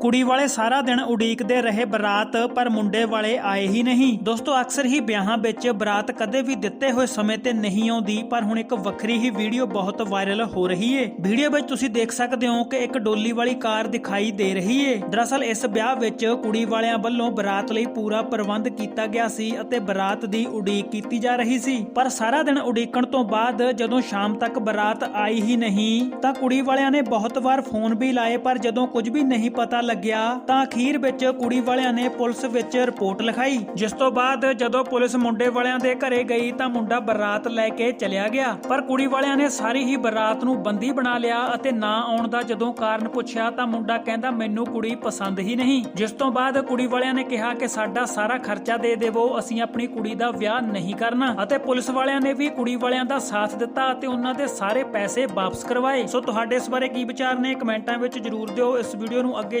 ਕੁੜੀ ਵਾਲੇ ਸਾਰਾ ਦਿਨ ਉਡੀਕਦੇ ਰਹੇ ਬਰਾਤ, ਪਰ ਮੁੰਡੇ ਵਾਲੇ ਆਏ ਹੀ ਨਹੀਂ। ਦੋਸਤੋ, ਅਕਸਰ ਹੀ ਵਿਆਹਾਂ ਵਿੱਚ ਬਰਾਤ ਕਦੇ ਵੀ ਦਿੱਤੇ ਹੋਏ ਸਮੇਂ ਤੇ ਨਹੀਂ ਆਉਂਦੀ, ਪਰ ਹੁਣ ਇੱਕ ਵੱਖਰੀ ਹੀ ਵੀਡੀਓ ਬਹੁਤ ਵਾਇਰਲ ਹੋ ਰਹੀ ਏ। ਵੀਡੀਓ ਵਿੱਚ ਤੁਸੀਂ ਦੇਖ ਸਕਦੇ ਹੋ ਕਿ ਇੱਕ ਡੋਲੀ ਵਾਲੀ ਕਾਰ ਦਿਖਾਈ ਦੇ ਰਹੀ ਏ। ਦਰਅਸਲ, ਇਸ ਵਿਆਹ ਵਿੱਚ ਕੁੜੀ ਵਾਲਿਆਂ ਵੱਲੋਂ ਬਰਾਤ ਲਈ ਪੂਰਾ ਪ੍ਰਬੰਧ ਕੀਤਾ ਗਿਆ ਸੀ ਅਤੇ ਬਰਾਤ ਦੀ ਉਡੀਕ ਕੀਤੀ ਜਾ ਰਹੀ ਸੀ। ਪਰ ਸਾਰਾ ਦਿਨ ਉਡੀਕਣ ਤੋਂ ਬਾਅਦ ਜਦੋਂ ਸ਼ਾਮ ਤੱਕ ਬਰਾਤ ਆਈ ਹੀ ਨਹੀਂ, ਤਾਂ ਕੁੜੀ ਵਾਲਿਆਂ ਨੇ ਬਹੁਤ ਵਾਰ ਫੋਨ ਵੀ ਲਾਏ, ਪਰ ਜਦੋਂ ਕੁਝ ਵੀ ਨਹੀਂ ਪਤਾ ਲੱਗਿਆ ਤਾਂ ਅਖੀਰ ਵਿੱਚ ਕੁੜੀ ਵਾਲਿਆਂ ਨੇ ਪੁਲਿਸ ਵਿੱਚ ਰਿਪੋਰਟ ਲਿਖਾਈ। ਜਿਸ ਤੋਂ ਬਾਅਦ ਜਦੋਂ ਪੁਲਿਸ ਮੁੰਡੇ ਵਾਲਿਆਂ ਦੇ ਘਰੇ ਗਈ ਤਾਂ ਮੁੰਡਾ ਬਰਾਤ ਲੈ ਕੇ ਚਲਿਆ ਗਿਆ। ਪਰ ਕੁੜੀ ਵਾਲਿਆਂ ਨੇ ਸਾਰੀ ਹੀ ਬਰਾਤ ਨੂੰ ਬੰਦੀ ਬਣਾ ਲਿਆ ਅਤੇ ਨਾ ਆਉਣ ਦਾ ਜਦੋਂ ਕਾਰਨ ਪੁੱਛਿਆ ਤਾਂ ਮੁੰਡਾ ਕਹਿੰਦਾ, ਮੈਨੂੰ ਕੁੜੀ ਪਸੰਦ ਹੀ ਨਹੀਂ। ਜਿਸ ਤੋਂ ਬਾਅਦ ਕੁੜੀ ਵਾਲਿਆਂ ਨੇ ਕਿਹਾ ਕਿ, ਸਾਡਾ ਸਾਰਾ ਖਰਚਾ ਦੇ ਦੇਵੋ, ਅਸੀਂ ਆਪਣੀ ਕੁੜੀ ਦਾ ਵਿਆਹ ਨਹੀਂ ਕਰਨਾ। ਅਤੇ ਪੁਲਿਸ ਵਾਲਿਆਂ ਨੇ ਵੀ ਕੁੜੀ ਵਾਲਿਆਂ ਦਾ ਸਾਥ ਦਿੱਤਾ ਅਤੇ ਉਹਨਾਂ ਦੇ ਸਾਰੇ ਪੈਸੇ ਵਾਪਸ ਕਰਵਾਏ। ਸੋ ਤੁਹਾਡੇ ਇਸ ਬਾਰੇ ਕੀ ਵਿਚਾਰ ਨੇ? ਕਮੈਂਟਾਂ ਵਿੱਚ ਜਰੂਰ ਦਿਓ। ਇਸ ਵੀਡੀਓ ਨੂੰ ਅੱਗੇ